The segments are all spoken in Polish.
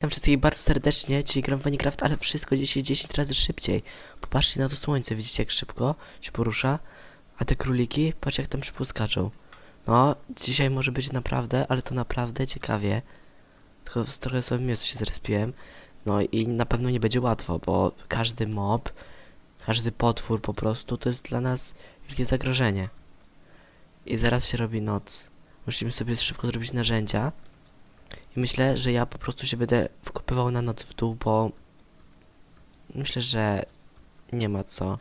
Witam wszystkich bardzo serdecznie, dzisiaj gram w Minecraft, ale wszystko dzisiaj 10 razy szybciej. Popatrzcie na to słońce, widzicie jak szybko się porusza? A te króliki, patrz jak tam szybko. No, dzisiaj może być naprawdę, ale to naprawdę ciekawie. Tylko w trochę sobie miejscu się zrespiłem. No i na pewno nie będzie łatwo, bo każdy mob, każdy potwór po prostu to jest dla nas wielkie zagrożenie. I zaraz się robi noc. Musimy sobie szybko zrobić narzędzia. I myślę, że ja po prostu się będę wkopywał na noc w dół, bo myślę, że nie ma co.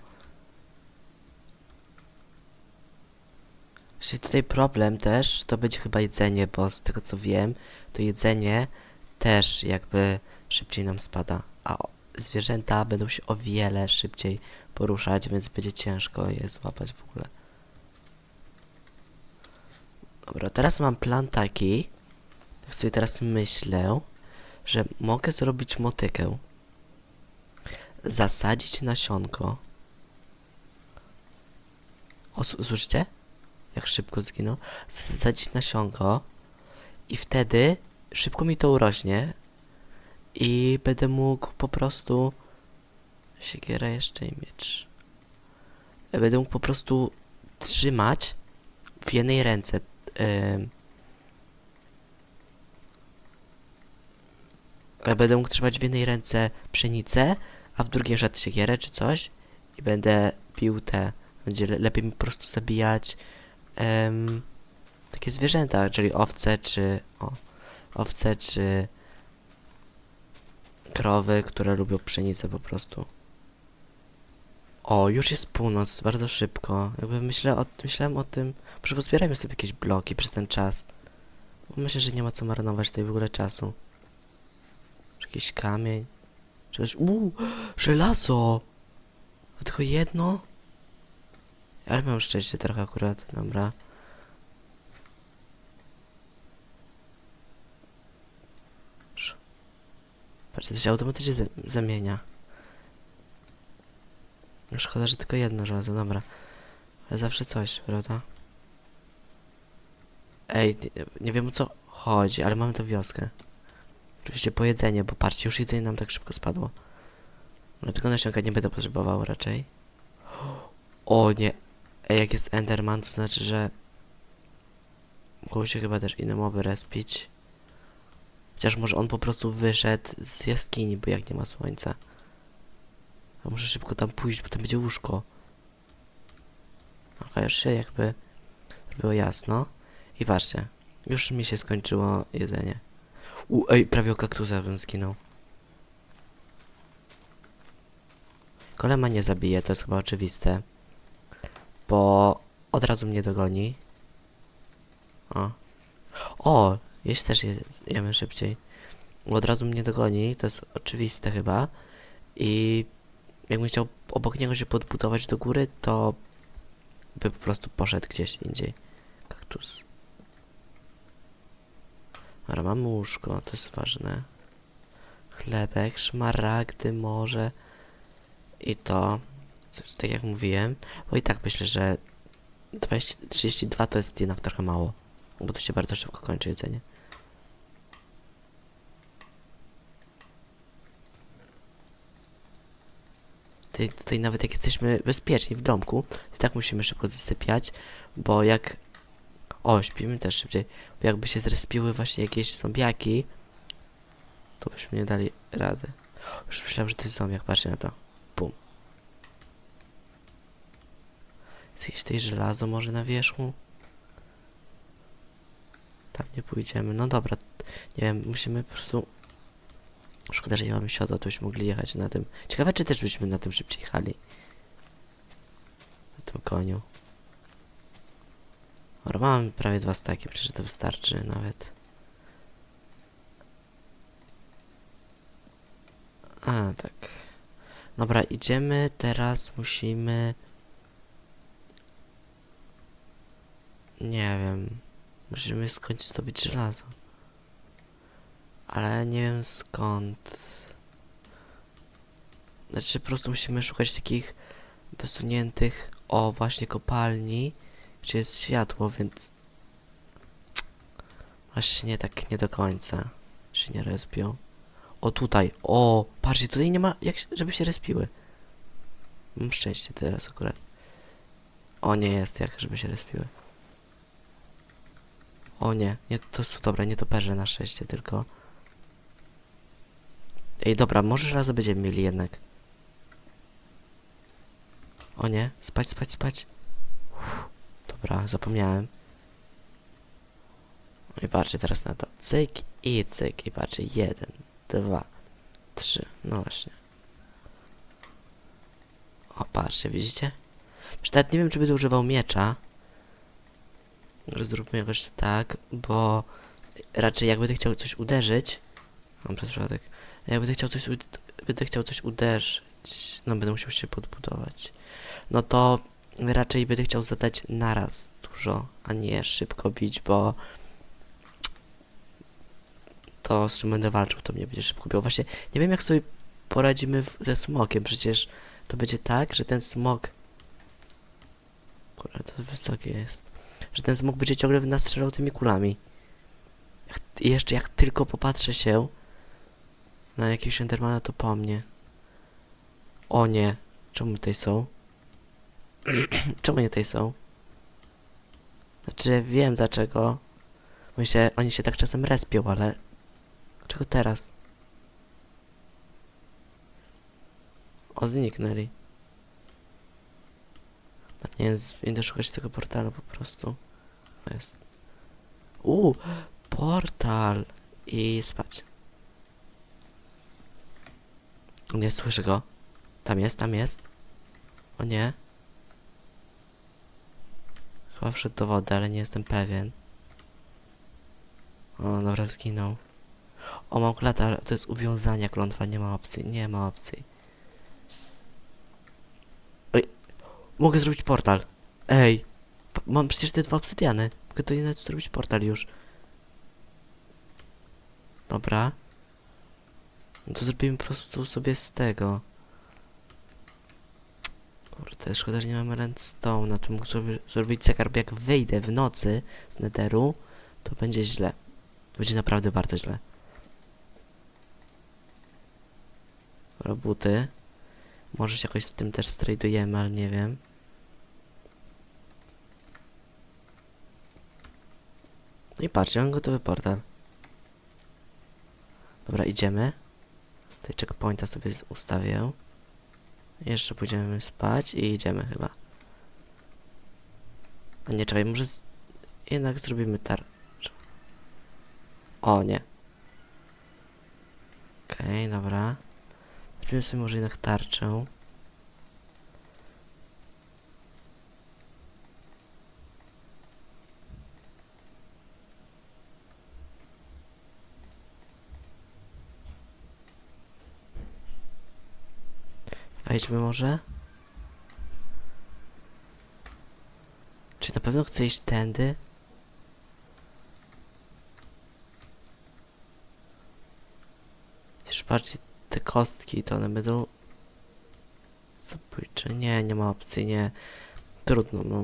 Czyli tutaj problem też to będzie chyba jedzenie, bo z tego co wiem, to jedzenie też jakby szybciej nam spada, a zwierzęta będą się o wiele szybciej poruszać, więc będzie ciężko je złapać w ogóle. Dobra, teraz mam plan taki, tak sobie teraz myślę, że mogę zrobić motykę, zasadzić nasionko. O, słyszycie? Jak szybko zginął. Zasadzić nasionko i wtedy szybko mi to urośnie i będę mógł po prostu siekiera jeszcze i miecz. Będę mógł po prostu trzymać w jednej ręce em, będę mógł trzymać w jednej ręce pszenicę, a w drugiej szat siekierę czy coś i będę pił te. Będzie le lepiej mi po prostu zabijać em, takie zwierzęta, czyli owce czy o, owce czy krowy, które lubią pszenicę po prostu. O, już jest północ, bardzo szybko. Jakby myślę o, myślałem o tym, może pozbierajmy sobie jakieś bloki przez ten czas. Myślę, że nie ma co marnować tutaj w ogóle czasu. Jakiś kamień? Też... Uuu, żelazo! A tylko jedno? Ale mam szczęście trochę akurat, dobra. Patrzcie, to się automatycznie za- zamienia. No Szkoda, że tylko jedno żelazo, dobra. Ale zawsze coś, prawda? Ej, nie, nie wiem o co chodzi, ale mamy tę wioskę. Oczywiście po jedzenie, bo patrzcie, już jedzenie nam tak szybko spadło. Dlatego nasionka nie będę potrzebował raczej. O nie. Ej, jak jest Enderman, to znaczy, że mogą się chyba też inne moby respić. Chociaż może on po prostu wyszedł z jaskini, bo jak nie ma słońca. A muszę szybko tam pójść, bo tam będzie łóżko. Aha, już się jakby było jasno. I patrzcie, już mi się skończyło jedzenie. U, ej, prawie o kaktusa bym skinął. Kolema nie zabije, to jest chyba oczywiste. Bo od razu mnie dogoni. O. O, jeść też je, jemy szybciej. Od razu mnie dogoni, to jest oczywiste chyba. I jakbym chciał obok niego się podbudować do góry, to by po prostu poszedł gdzieś indziej. Kaktus. Dobra, mamy łóżko, to jest ważne. Chlebek, szmaragdy może. I to, tak jak mówiłem, bo i tak myślę, że 20, 32 to jest jednak trochę mało. Bo tu się bardzo szybko kończy jedzenie. Tutaj, tutaj nawet jak jesteśmy bezpieczni w domku, to tak musimy szybko zasypiać, bo jak... O, śpimy też szybciej. Bo jakby się zrespiły właśnie jakieś zombiaki, to byśmy nie dali rady. Już myślałem, że to jest zombiak, patrzcie na to. Bum. Jest jakieś tutaj żelazo może na wierzchu? Tam nie pójdziemy. No dobra, nie wiem, musimy po prostu... Szkoda, że nie mamy siodła, to byśmy mogli jechać na tym. Ciekawe, czy też byśmy na tym szybciej jechali. Na tym koniu. Dobra, mam prawie dwa staki, przecież to wystarczy nawet. A, tak. Dobra, idziemy, teraz musimy... Nie wiem. Musimy skończyć zdobyć żelazo. Ale nie wiem skąd. Znaczy po prostu musimy szukać takich wysuniętych, o właśnie kopalni, gdzie jest światło, więc Właśnie tak nie do końca się nie respią. O tutaj, o, patrzcie, tutaj nie ma, jak, żeby się respiły. Mam szczęście teraz akurat. O, nie jest jak, żeby się respiły. O nie, nie, to są, dobra, nie toperze na szczęście, tylko... Ej, dobra, może raz będziemy mieli jednak. O nie, spać, spać, spać. Uff, dobra, zapomniałem. No i patrzcie teraz na to. Cyk i cyk. I patrzcie, jeden, dwa, trzy. No właśnie. O, patrzcie, widzicie? Już nie wiem, czy będę używał miecza. Zróbmy jakoś tak, bo raczej jak będę chciał coś uderzyć. Mam przez przypadek. Jak będę chciał coś, będę chciał coś uderzyć. No, będę musiał się podbudować. No to raczej będę chciał zadać naraz dużo, a nie szybko bić, bo to z czym będę walczył, to mnie będzie szybko biło. Właśnie nie wiem jak sobie poradzimy w, ze smokiem, przecież to będzie tak, że ten smok Kurde, to wysokie jest. Że ten smok będzie ciągle w nas strzelał tymi kulami. Jak, jeszcze jak tylko popatrzę się na jakiegoś Endermana, to po mnie. O nie. Czemu tutaj są? Czemu nie tutaj są? Znaczy, wiem dlaczego. Się, oni się tak czasem respią, ale... Czego teraz? O, zniknęli. Tak, nie wiem, idę szukać tego portalu po prostu. To jest. Uuu, portal! I spać. Nie, słyszę go. Tam jest, tam jest. O nie. Chyba wszedł do wody, ale nie jestem pewien. O, dobra, zginął. O, mam klatę, ale to jest uwiązania klątwa, nie ma opcji, nie ma opcji. Oj, mogę zrobić portal. Ej, mam przecież te dwa obsydiany. Mogę to jednak zrobić portal już. Dobra. No to zrobimy po prostu sobie z tego. Kurde, szkoda, że nie mamy redstone. Na to mógł sobie zrobić zegar, bo jak wyjdę w nocy z netheru, to będzie źle. Będzie naprawdę bardzo źle. Robuty. Może się jakoś z tym też stradujemy, ale nie wiem. No i patrzcie, mam gotowy portal. Dobra, idziemy. Tutaj checkpointa sobie ustawię. Jeszcze pójdziemy spać i idziemy chyba. A nie, czekaj, może z... jednak zrobimy tarczę. O, nie. Okej, dobra. Zrobimy sobie może jednak tarczę. Wejdźmy może. Czy na pewno chcę iść tędy? Już patrzcie, te kostki to one będą zabójcze. Nie, nie ma opcji, nie. Trudno, no.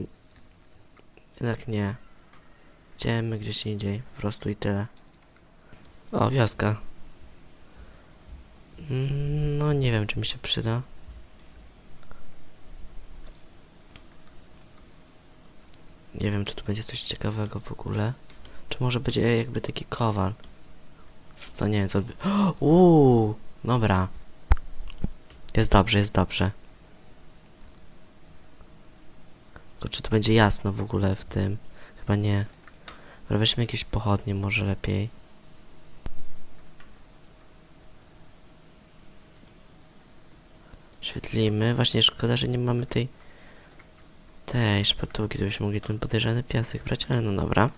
Jednak nie. Idziemy gdzieś indziej, po prostu i tyle. O, wioska. Mm, No, nie wiem, czy mi się przyda. Nie wiem, czy tu będzie coś ciekawego w ogóle. Czy może będzie jakby taki kowal. Co to nie wiem, co... Uuu, dobra. Jest dobrze, jest dobrze. Tylko czy tu będzie jasno w ogóle w tym? Chyba nie. Dobra, weźmy jakieś pochodnie, może lepiej. Świetlimy. Właśnie szkoda, że nie mamy tej... Tej szpatułki, to byśmy mogli ten podejrzany piasek brać, ale no dobra.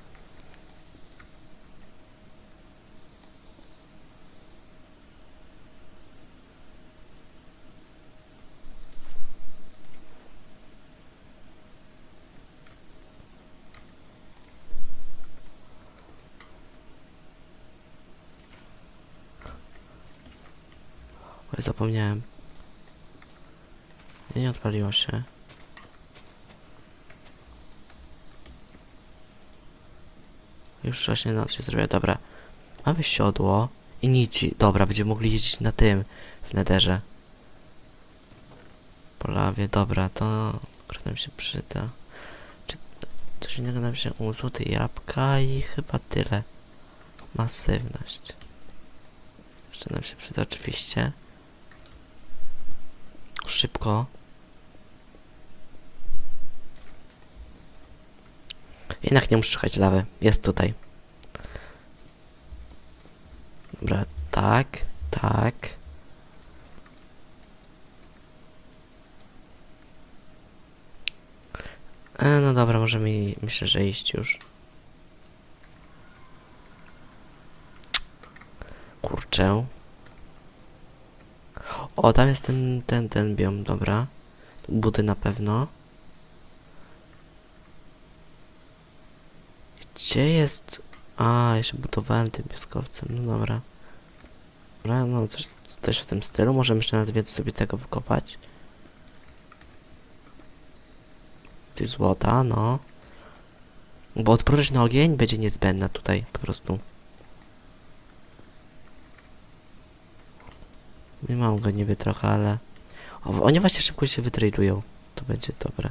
Oj, zapomniałem. Nie odpaliło się. Już właśnie noc się zrobiła, dobra. Mamy siodło I nici. Dobra, będziemy mogli jeździć na tym, w nederze. Po lawie, dobra, to akurat nam się przyda. Czy coś innego nam się u złote jabłka i chyba tyle. Masywność. Jeszcze nam się przyda oczywiście. Szybko. Jednak nie muszę szukać lawy. Jest tutaj. Dobra, tak, tak. E, no dobra, możemy myślę, że iść już. Kurczę. O, tam jest ten, ten, ten biom, dobra. Buty na pewno. Gdzie jest... A, się budowałem tym piaskowcem, no dobra. Dobra, no coś, coś w tym stylu. Możemy jeszcze nawet więcej sobie tego wykopać. Ty złota, no. Bo odporność na ogień będzie niezbędna tutaj, po prostu. Nie mam go niby trochę, ale... O, oni właśnie szybko się wytradują. To będzie dobre.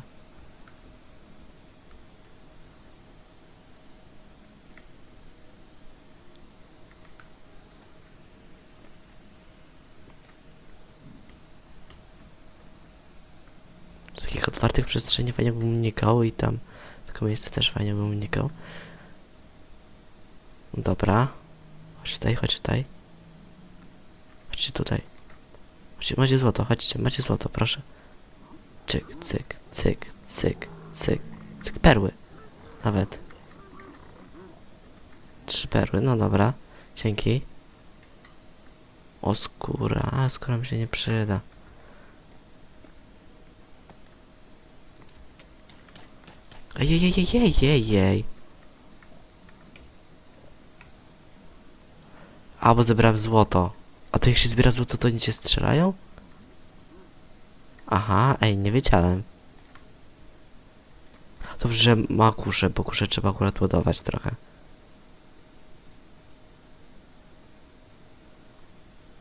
Z takich otwartych przestrzeni fajnie bym unikał i tam tylko miejsce też fajnie bym unikał. Dobra. Chodź tutaj, chodź tutaj. Chodźcie tutaj. Chodźcie, macie złoto, chodźcie, macie złoto, proszę. Cyk, cyk, cyk, cyk, cyk, cyk, perły. Nawet. Trzy perły, no dobra. Dzięki. O, skóra. A, skóra mi się nie przyda. Ejejejejejejej. A, bo zebrałem złoto. A to jak się zbiera złoto, to oni cię strzelają? Aha, ej, nie wiedziałem. Dobrze, że ma kuszę, bo kuszę trzeba akurat ładować trochę.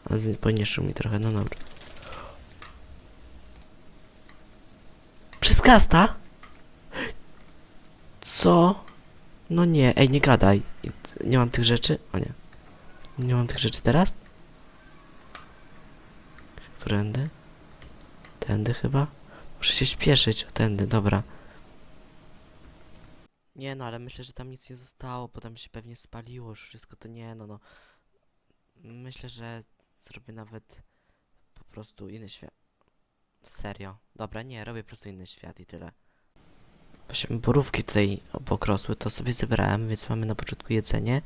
Ale poniszczył mi trochę, no dobra. Przez kasta? Co? No nie, ej, nie gadaj. Nie mam tych rzeczy? O nie. Nie mam tych rzeczy teraz? Którędy? Tędy chyba? Muszę się śpieszyć. O, tędy, dobra. Nie no, ale myślę, że tam nic nie zostało, bo tam się pewnie spaliło już wszystko, to nie no, no. Myślę, że zrobię nawet po prostu inny świat. Serio. Dobra, nie, robię po prostu inny świat i tyle. Właśnie borówki tutaj obok rosły, to sobie zebrałem, więc mamy na początku jedzenie,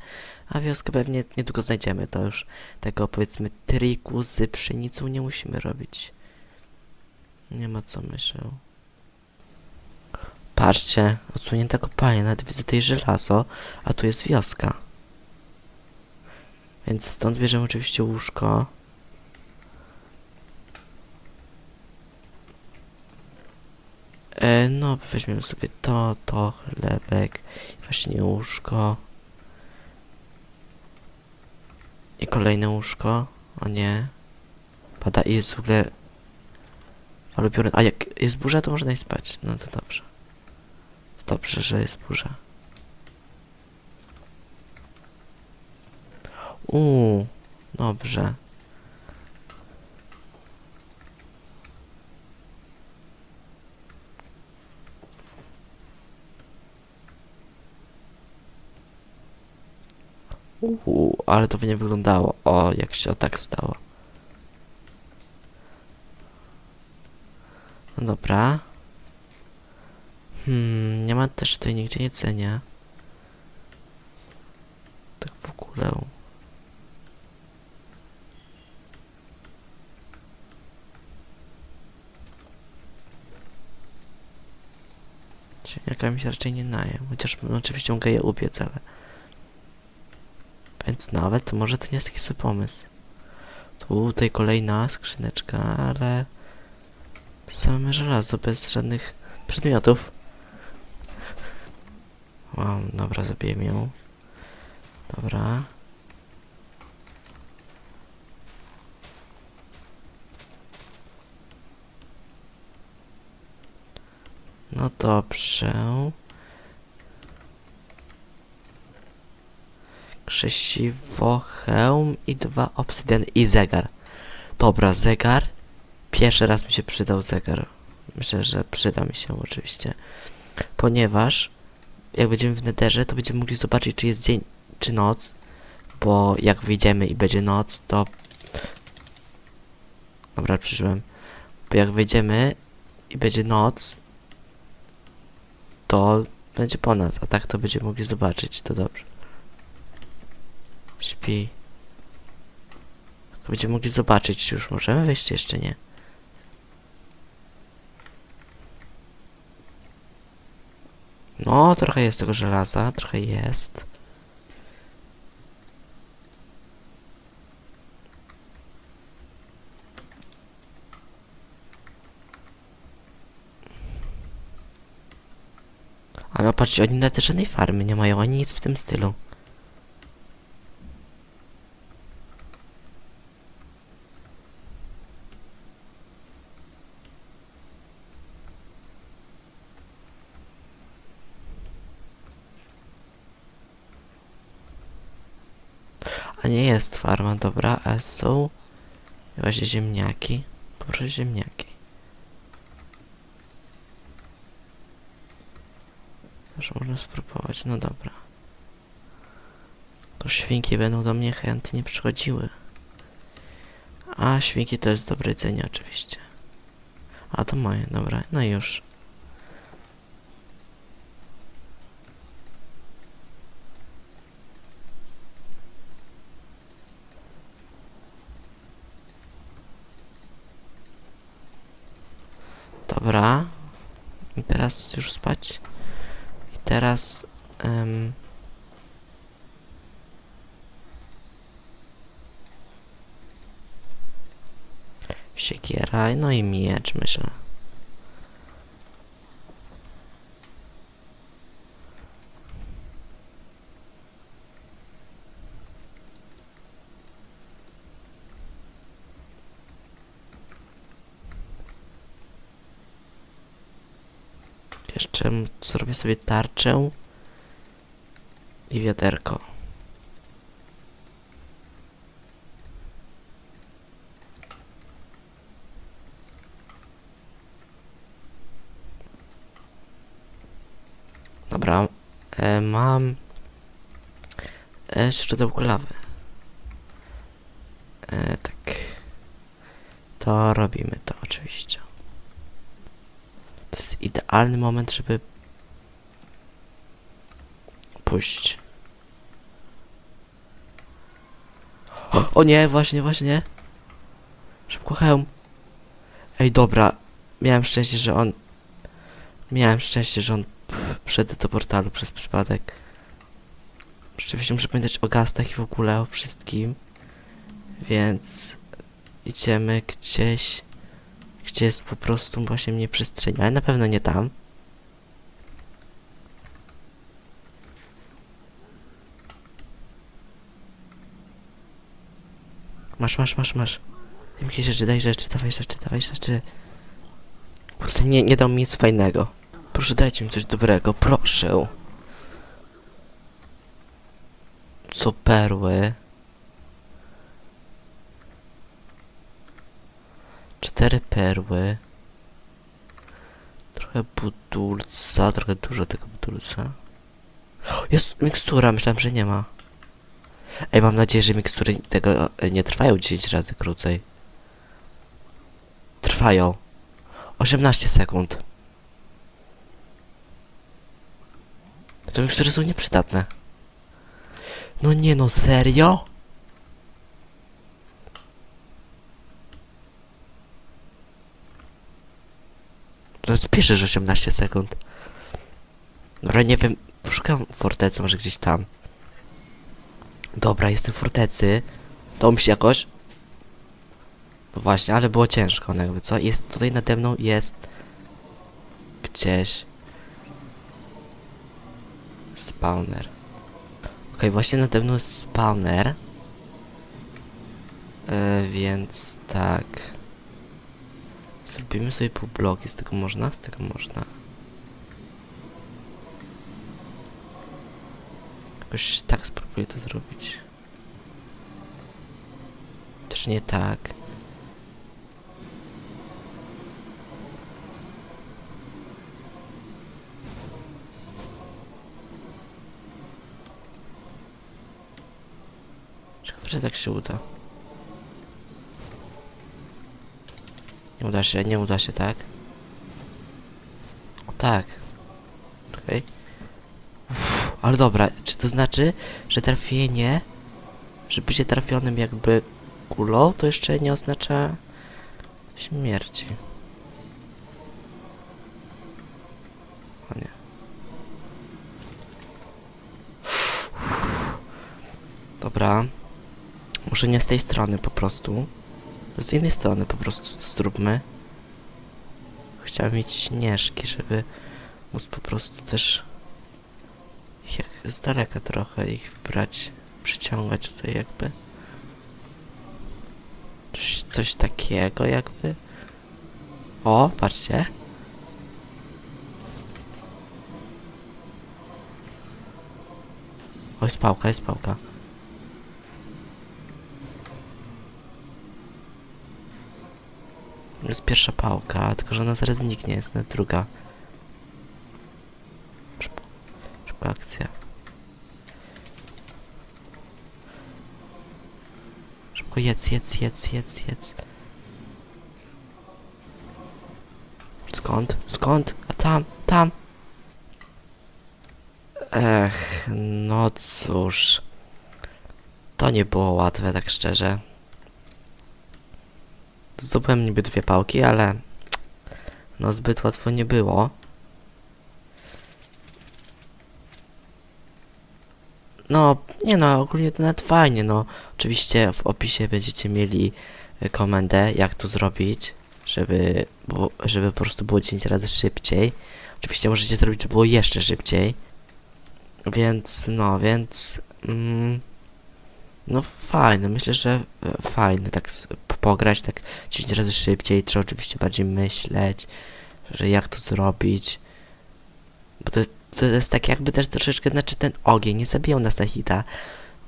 a wioskę pewnie niedługo znajdziemy, to już tego powiedzmy triku z pszenicą nie musimy robić. Nie ma co myślę. Patrzcie, odsłonięta kopalnia, nawet widzę tutaj żelazo, a tu jest wioska. Więc stąd bierzemy oczywiście łóżko. E, no, weźmiemy sobie to, to, chlebek, właśnie łóżko. I kolejne łóżko. O nie. Pada i jest w ogóle... Ale biorę... A jak jest burza, to można iść spać. No to dobrze. To dobrze, że jest burza. Uuu, dobrze. Uuu, ale to by nie wyglądało. O, jak się tak stało. No dobra. Hmm, nie ma też tutaj nigdzie jedzenia. Tak w ogóle. Jaka mi się raczej nie naje. Chociaż oczywiście mogę je ubiec, ale... Więc nawet może to nie jest taki zły pomysł. Tutaj kolejna skrzyneczka, ale... Same żelazo, bez żadnych przedmiotów. mam dobra, zabiję ją. Dobra. No dobrze. Krzesiwo, hełm i dwa obsydiany i zegar. Dobra, zegar. Pierwszy raz mi się przydał zegar. Myślę, że przyda mi się oczywiście. Ponieważ jak będziemy w nederze, to będziemy mogli zobaczyć, czy jest dzień, czy noc. Bo jak wyjdziemy i będzie noc, to... Dobra, przeżyłem. Bo jak wejdziemy i będzie noc, to będzie po nas, a tak to będziemy mogli zobaczyć, to dobrze. Śpi. Będziemy mogli zobaczyć, czy już możemy wejść, jeszcze nie. No, trochę jest tego żelaza, trochę jest. Ale patrzcie, oni nawet żadnej farmy nie mają, ani nic w tym stylu. A nie jest farma, dobra, a są właśnie ziemniaki. Proszę ziemniaki. Może można spróbować, no dobra. To świnki będą do mnie chętnie przychodziły. A świnki to jest dobre jedzenie oczywiście. A to moje, dobra, no już. Dobra. Teraz już spać. I teraz... em, Siekiera, no i miecz, myślę. Jeszcze zrobię sobie tarczę i wiaderko. Dobra, e, mam e, źródełko lawy. E, tak. To robimy idealny moment, żeby pójść. O, o nie, właśnie, właśnie. Szybko hełm. Ej, dobra. Miałem szczęście, że on... Miałem szczęście, że on wszedł do portalu przez przypadek. Rzeczywiście muszę pamiętać o gastach i w ogóle o wszystkim. Więc... Idziemy gdzieś... Gdzie jest po prostu właśnie mnie przestrzeń, ale na pewno nie tam. Masz, masz, masz, masz. Daj mi rzeczy, daj rzeczy, dawaj rzeczy, dawaj rzeczy. Kurde, nie, nie dał mi nic fajnego. Proszę dajcie mi coś dobrego, proszę. Co perły? Cztery perły. Trochę budulca, trochę dużo tego budulca. Jest mikstura, myślałem, że nie ma. Ej, mam nadzieję, że mikstury tego e, nie trwają 10 razy krócej. Trwają. 18 sekund. Te mikstury są nieprzydatne. No nie no, serio? No to pisze, że 18 sekund. Dobra, nie wiem. Szukam fortecy, może gdzieś tam. Dobra, jestem w fortecy. To mi się jakoś. No właśnie, ale było ciężko, no jakby co? Jest tutaj nade mną jest gdzieś spawner. Okej, właśnie nade mną jest spawner. E, więc tak. Zrobimy sobie pół bloki, z tego można? Z tego można. Jakoś tak spróbuję to zrobić. Też nie tak. Ciekawe, że tak się uda. Nie uda się, nie uda się, tak? O tak. Okej. Uff, Ale dobra, czy to znaczy, że trafienie, że bycie trafionym jakby kulą, to jeszcze nie oznacza śmierci. O nie. Dobra. Może nie z tej strony po prostu. Z innej strony po prostu zróbmy. Chciałem mieć śnieżki, żeby móc po prostu też jak z daleka trochę ich brać, przyciągać tutaj jakby. Coś, coś takiego jakby. O, patrzcie. O, jest pałka, jest pałka. Jest pierwsza pałka, tylko że ona zaraz zniknie, jest na druga. Szybka akcja. Szybko jedz, jedz, jedz, jedz, jedz. Skąd? Skąd? A tam, tam. Ech, no cóż. To nie było łatwe, tak szczerze. Zdobyłem niby dwie pałki, ale no zbyt łatwo nie było. No, nie no, ogólnie to nawet fajnie, no. Oczywiście w opisie będziecie mieli y, komendę, jak to zrobić, żeby, żeby po prostu było 10 razy szybciej. Oczywiście możecie zrobić, żeby było jeszcze szybciej. Więc, no, więc... Mm, no fajne, myślę, że e, fajne tak pograć tak 10 razy szybciej, trzeba oczywiście bardziej myśleć, że jak to zrobić. Bo to, to jest tak jakby też troszeczkę, znaczy ten ogień nie zabijał nas na hita,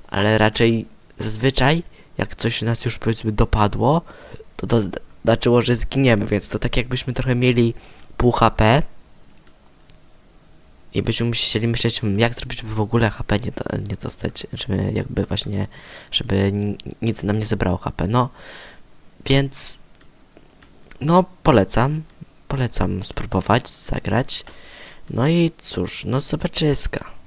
ale raczej zazwyczaj jak coś nas już powiedzmy dopadło, to to znaczyło, że zginiemy, więc to tak jakbyśmy trochę mieli pół HP i byśmy musieli myśleć, jak zrobić, żeby w ogóle HP nie, do, nie dostać, żeby jakby właśnie, żeby ni- nic nam nie zebrało HP. No, więc, no, polecam, polecam spróbować, zagrać. No i cóż, no zobaczyska.